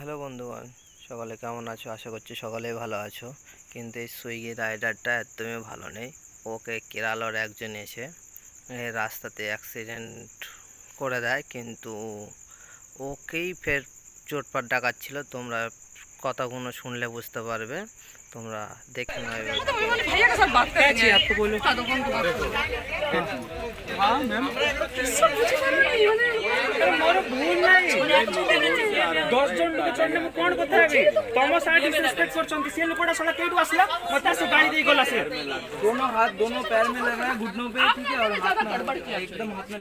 Hello বন্ধুগণ সকালে কেমন আছো? আশা করছি সকলেই ভালো আছো। কিন্তু এই সুইগি রাইডারটা একদমই ভালো নেই। ওকে কেরালার একজন এসে রাস্তাতে অ্যাক্সিডেন্ট করে দেয় কিন্তু ওকেই ফের চোটপাট ডাকাচ্ছিল। তোমরা কথাগুলো শুনলে বুঝতে পারবে। তোমরা দেখে নাও দশ জন লোক চন্ডে মু কোন কথা হেবি তম সাইড ডিসরেসপেক্ট করছন্তি সে লোকটা সালা কেটু আসলা মতে আসে গালি দেই গলা সে दोनों हाथ दोनों पैर में लग रहा है घुटनों पे ठीक है और हाथ में एकदम हाथ में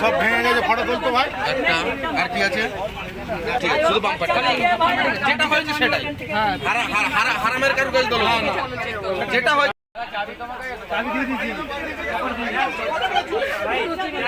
সব ভেঙে গেছে ফটো তুলতো ভাই আর কি আছে শুধু যেটা হয়েছে সেটাই হারামের কারুকাজ যেটা হয়